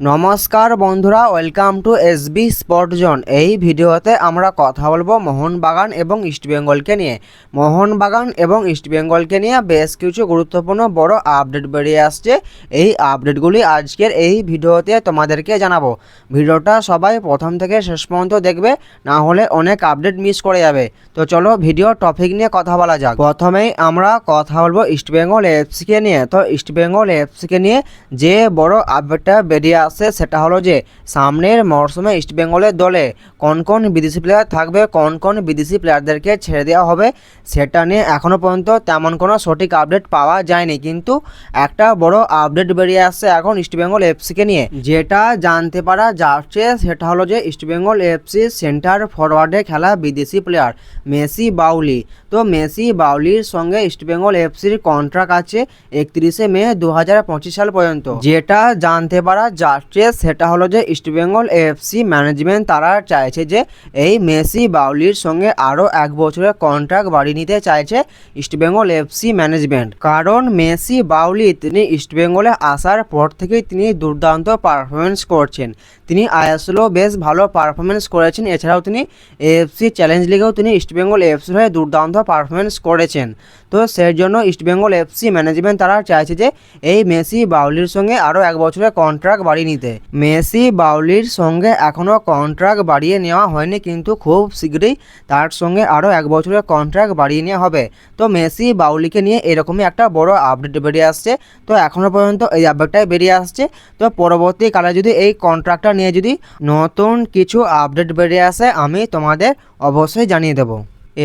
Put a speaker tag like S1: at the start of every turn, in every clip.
S1: নমস্কার বন্ধুরা welcome to SB spot zone এই ভিডিওতে আমরা কথা বলব মোহনবাগান এবং ইস্টবেঙ্গলকে নিয়ে। মোহনবাগান এবং ইস্টবেঙ্গলকে নিয়ে বেশ কিছু গুরুত্বপূর্ণ বড় আপডেট বেরিয়ে আসছে। এই আপডেটগুলি আজকের এই ভিডিওতে তোমাদেরকে জানাব। ভিডিওটা সবাই প্রথম থেকে শেষ পর্যন্ত দেখবে, না হলে অনেক আপডেট মিস করে যাবে। তো চলো ভিডিও টপিক নিয়ে কথা বলা যাক। প্রথমেই আমরা কথা বলব ইস্টবেঙ্গল এফসিকে নিয়ে। তো ইস্টবেঙ্গল এফসিকে নিয়ে যে বড় আপডেটটা বেরিয়ে আসছে সেটা হলো যে সামনের মরশুমে ইস্টবেঙ্গলের দলে কোন কোন বিদেশি প্লেয়ার থাকবে, কোন কোন বিদেশি প্লেয়ারদেরকে ছেড়ে দেওয়া হবে, সেটা নিয়ে এখনও পর্যন্ত তেমন কোনো সঠিক আপডেট পাওয়া যায়নি। কিন্তু একটা বড় আপডেট বেরিয়ে আসছে এখন ইস্টবেঙ্গল এফসিকে নিয়ে। যেটা জানতে পারা যাচ্ছে, সেটা হলো যে ইস্টবেঙ্গল এফসি সেন্টার ফরওয়ার্ডে খেলা বিদেশি প্লেয়ার মেসি বাউলি। তো মেসি বাউলির সঙ্গে ইস্টবেঙ্গল এফসির কন্ট্রাক্ট আছে একত্রিশে মে দু হাজার পঁচিশ সাল পর্যন্ত। যেটা জানতে পারা যাচ্ছে সেটা হলো যে ইস্টবেঙ্গল এফসি ম্যানেজমেন্ট তারা চাইছে যে এই মেসি বাউলির সঙ্গে আরও এক বছরের কন্ট্রাক্ট বাড়িয়ে নিতে চাইছে ইস্টবেঙ্গল এফসি ম্যানেজমেন্ট কারণ মেসি বাউলি তিনি ইস্টবেঙ্গলে আসার পর থেকেই তিনি দুর্দান্ত পারফরমেন্স করছেন। তিনি আইএসএলও বেশ ভালো পারফরমেন্স করেছেন। এছাড়াও তিনি এএফসি চ্যালেঞ্জ লিগেও তিনি ইস্টবেঙ্গল এফসির হয়ে দুর্দান্ত পারফরমেন্স করেছেন। তো সেই জন্য ইস্টবেঙ্গল এফসি ম্যানেজমেন্ট তারা চাইছে যে এই মেসি বাউলির সঙ্গে আরও এক বছরের কন্ট্রাক্ট বাড়িয়ে নিতে মেসি বাউলির সঙ্গে এখনও কন্ট্রাক্ট বাড়িয়ে নেওয়া হয়নি, কিন্তু খুব শীঘ্রই তার সঙ্গে আরও এক বছরের কন্ট্রাক্ট বাড়িয়ে নেওয়া হবে। তো মেসি বাউলিকে নিয়ে এরকমই একটা বড় আপডেট বেরিয়ে আসছে। তো এখনও পর্যন্ত এই আপডেটটাই বেরিয়ে আসছে। তো পরবর্তীকালে যদি এই কন্ট্রাক্টটা নিয়ে যদি নতুন কিছু আপডেট বেরিয়ে আসে, আমি তোমাদের অবশ্যই জানিয়ে দেবো।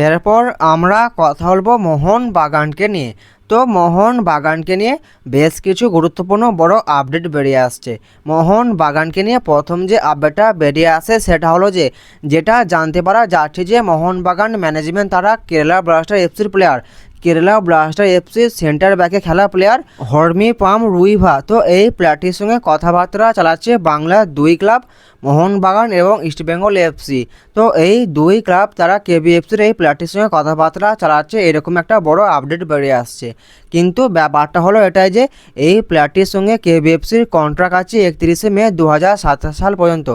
S1: এরপর আমরা কথা বলব মোহন বাগানকে নিয়ে। তো মোহন বাগানকে নিয়ে বেশ কিছু গুরুত্বপূর্ণ বড় আপডেট বেরিয়ে আসছে। মোহন বাগানকে নিয়ে প্রথম যে আপডেটটা বেরিয়ে আসে সেটা হলো যে, যেটা জানতে পারা যাচ্ছে যে মোহন বাগান ম্যানেজমেন্ট তারা কেরালা ব্লাস্টার এফসির player Kerala blaster FC centre ব্যাকে খেলা প্লেয়ার হর্মি পাম রুইভা তো এই প্লেয়ারটির সঙ্গে কথাবার্তা চালাচ্ছে বাংলার দুই ক্লাব মোহনবাগান এবং ইস্টবেঙ্গল এফসি তো এই দুই ক্লাব তারা কেবিএফসির এই প্লেয়ারটির সঙ্গে কথাবার্তা চালাচ্ছে, এরকম একটা বড় আপডেট বেরিয়ে আসছে। কিন্তু ব্যাপারটা হলো এটাই যে, এই প্লেয়ারটির সঙ্গে কেবিএফসির কন্ট্রাক্ট আছে একত্রিশে মে দু সাল পর্যন্ত।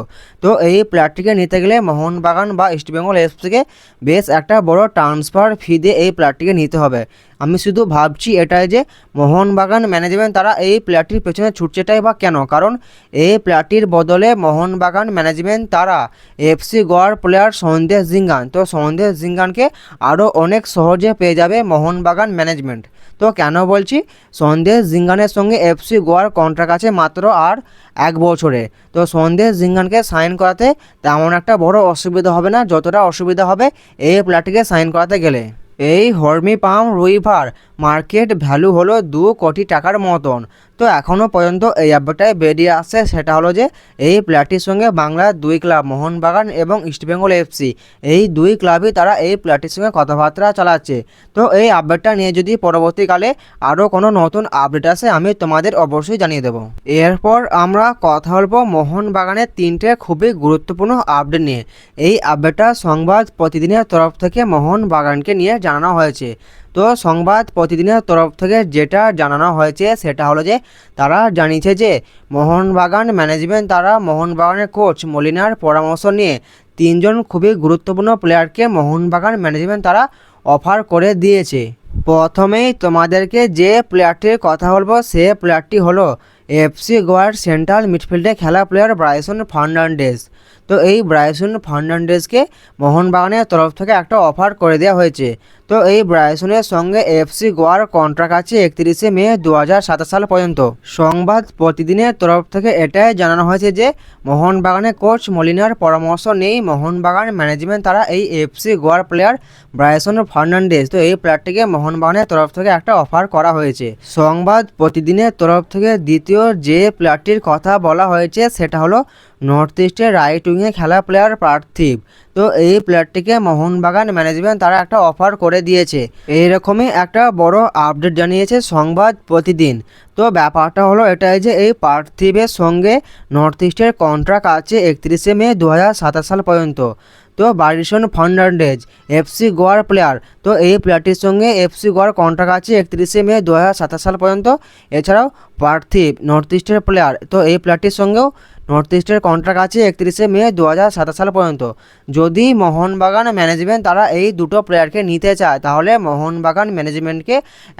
S1: তো এই প্লেয়ারটিকে নিতে গেলে মোহনবাগান বা ইস্টবেঙ্গল এফসিকে বেশ একটা বড় ট্রান্সফার ফি দিয়ে এই প্লেয়ারটিকে নিতে হবে। আমি শুধু ভাবছি এটাই যে মোহনবাগান ম্যানেজমেন্ট তারা এই প্লেয়ারটির পেছনে ছুটছেটাই বা কেন? কারণ এই প্লেয়ারটির বদলে মোহনবাগান ম্যানেজমেন্ট তারা এফসি গোয়ার প্লেয়ার সন্দেশ জিঙ্গান। তো সন্দেশ জিঙ্গানকে আরও অনেক সহজে পেয়ে যাবে মোহনবাগান ম্যানেজমেন্ট। তো কেন বলছি? সন্দেশ জিঙ্গানের সঙ্গে এফসি গোয়ার কন্ট্রাক্ট আছে মাত্র আর এক বছরে। তো সন্দেশ জিঙ্গানকে সাইন করাতে তেমন একটা বড় অসুবিধা হবে না, যতটা অসুবিধা হবে এই প্লেয়ারটিকে সাইন করাতে গেলে। এই হর্মি পাম রুইভার মার্কেট ভ্যালু হলো দু কোটি টাকার মতন। তো এখনও পর্যন্ত এই আপডেটটাই বেরিয়ে আসছে সেটা হলো যে, এই প্লেয়ারটির সঙ্গে বাংলার দুই ক্লাব, মোহনবাগান এবং ইস্টবেঙ্গল এফসি এই দুই ক্লাবই তারা এই প্লেয়ারটির সঙ্গে কথাবার্তা চালাচ্ছে। তো এই আপডেটটা নিয়ে যদি পরবর্তীকালে আরও কোনো নতুন আপডেট আসে, আমি তোমাদের অবশ্যই জানিয়ে দেবো। এরপর আমরা কথা বলব মোহনবাগানের তিনটে খুবই গুরুত্বপূর্ণ আপডেট নিয়ে। এই আপডেটটা সংবাদ প্রতিদিনের তরফ থেকে মোহনবাগানকে নিয়ে জানানো হয়েছে। তো সংবাদ প্রতিদিনের তরফ থেকে যেটা জানানো হয়েছে সেটা হলো যে, তারা জানিয়েছে যে, মোহনবাগান ম্যানেজমেন্ট তারা মোহনবাগানের কোচ মলিনার পরামর্শ নিয়ে তিনজন খুবই গুরুত্বপূর্ণ প্লেয়ারকে মোহনবাগান ম্যানেজমেন্ট তারা অফার করে দিয়েছে। প্রথমেই তোমাদেরকে যে প্লেয়ারটির কথা বলব, সে প্লেয়ারটি হলো এফসি গোয়ার সেন্ট্রাল মিডফিল্ডে খেলা প্লেয়ার ব্রাইসন ফার্নান্ডেজ। তো এই ব্রায়সন ফার্নান্ডেজকে মোহনবাগানের তরফ থেকে একটা অফার করে দেওয়া হয়েছে। তো এই ব্রাইসনের সঙ্গে এফসি গোয়ার কন্ট্রাক্ট আছে একত্রিশে মে দু হাজার সাতাশ সাল পর্যন্ত। সংবাদ প্রতিদিনের তরফ থেকে এটাই জানানো হয়েছে যে মোহনবাগানের কোচ মলিনার পরামর্শ নেই। মোহনবাগান ম্যানেজমেন্ট তারা এই এফসি গোয়ার প্লেয়ার ব্রায়সন ফার্নান্ডেজ, তো এই প্লেয়ারটিকে মোহনবাগানের তরফ থেকে একটা অফার করা হয়েছে। সংবাদ প্রতিদিনের তরফ থেকে দ্বিতীয় যে প্লেয়ারটির কথা বলা হয়েছে সেটা হলো নর্থ ইস্টের রাইট উইংয়ে খেলা প্লেয়ার পার্থিব তো এই প্লেয়ারটিকে মোহনবাগান ম্যানেজমেন্ট তারা একটা অফার করে দিয়েছে। এইরকমই একটা বড় আপডেট জানিয়েছে সংবাদ প্রতিদিন। তো ব্যাপারটা হলো এটাই যে এই পার্থিবের সঙ্গে নর্থ ইস্টের কন্ট্রাক্ট আছে একত্রিশে মে দু হাজার সাতাশ সাল পর্যন্ত। তো বারিশন ফার্নান্ডেজ এফসি গোয়ার প্লেয়ার তো এই প্লেয়ারটির সঙ্গে এফসি গোয়ার কন্ট্রাক্ট আছে একত্রিশে মে দু হাজার সাতাশ সাল পর্যন্ত। এছাড়াও পার্থিব নর্থ ইস্টের প্লেয়ার তো এই প্লেয়ারটির সঙ্গেও নর্থ ইস্টের কন্ট্রাক্ট আছে একত্রিশে মে দু সাল পর্যন্ত। যদি মোহনবাগান ম্যানেজমেন্ট তারা এই দুটো প্লেয়ারকে নিতে চায়, তাহলে মোহনবাগান ম্যানেজমেন্টকে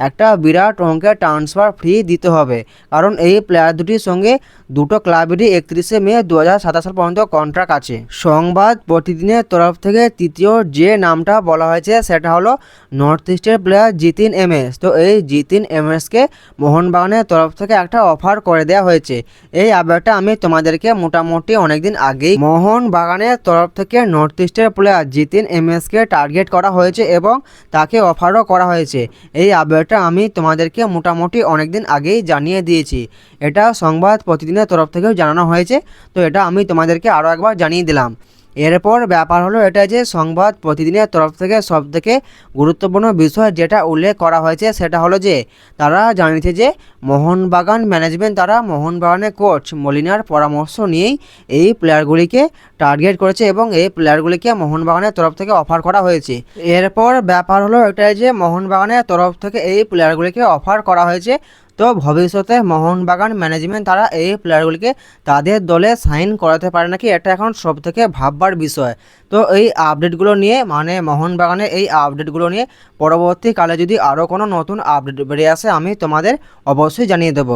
S1: একটা বিরাট অঙ্কের ট্রান্সফার ফ্রি দিতে হবে। কারণ এই প্লেয়ার দুটির সঙ্গে দুটো ক্লাবেরই একত্রিশে মে দু সাল পর্যন্ত কন্ট্রাক্ট আছে। সংবাদ প্রতিদিনের তরফ থেকে তৃতীয় যে নামটা বলা হয়েছে, সেটা হলো নর্থ ইস্টের প্লেয়ার জিতিন এম এস তো এই জিতিন এম এসকে মোহনবাগানের তরফ থেকে একটা অফার করে দেওয়া হয়েছে। এই আপডেটটা আমি তোমাদেরকে মোটামুটি অনেকদিন আগেই মোহন বাগানের তরফ থেকে নর্থ ইস্টের প্লেয়ার জিতিন এমএসকে টার্গেট করা হয়েছে এবং তাকে অফারও করা হয়েছে। এই আপডেটটা আমি তোমাদেরকে মোটামুটি অনেকদিন আগেই জানিয়ে দিয়েছি। এটা সংবাদ প্রতিদিনের তরফ থেকেও জানানো হয়েছে। তো এটা আমি তোমাদেরকে আরও একবার জানিয়ে দিলাম। এরপর ব্যাপার হলো এটা যে সংবাদ প্রতিদিনের তরফ থেকে সব থেকে গুরুত্বপূর্ণ বিষয় যেটা উল্লেখ করা হয়েছে, সেটা হলো যে তারা জানিয়েছে যে মোহনবাগান ম্যানেজমেন্ট, তারা মোহনবাগানের কোচ মলিনার পরামর্শ নিয়েই এই প্লেয়ারগুলিকে টার্গেট করেছে এবং এই প্লেয়ারগুলিকে মোহনবাগানের তরফ থেকে অফার করা হয়েছে। এরপর ব্যাপার হলো এটাই যে মোহনবাগানের তরফ থেকে এই প্লেয়ারগুলিকে অফার করা হয়েছে তো ভবিষ্যতে মোহনবাগান ম্যানেজমেন্ট তারা এই প্লেয়ারগুলিকে তাদের দলে সাইন করাতে পারে নাকি এটা এখন সব থেকে ভাববার বিষয়। তো এই আপডেটগুলো নিয়ে মানে মোহনবাগানের এই আপডেটগুলো নিয়ে পরবর্তীকালে যদি আরও কোনো নতুন আপডেট বেরিয়ে আসে, আমি তোমাদের অবশ্যই জানিয়ে দেবো।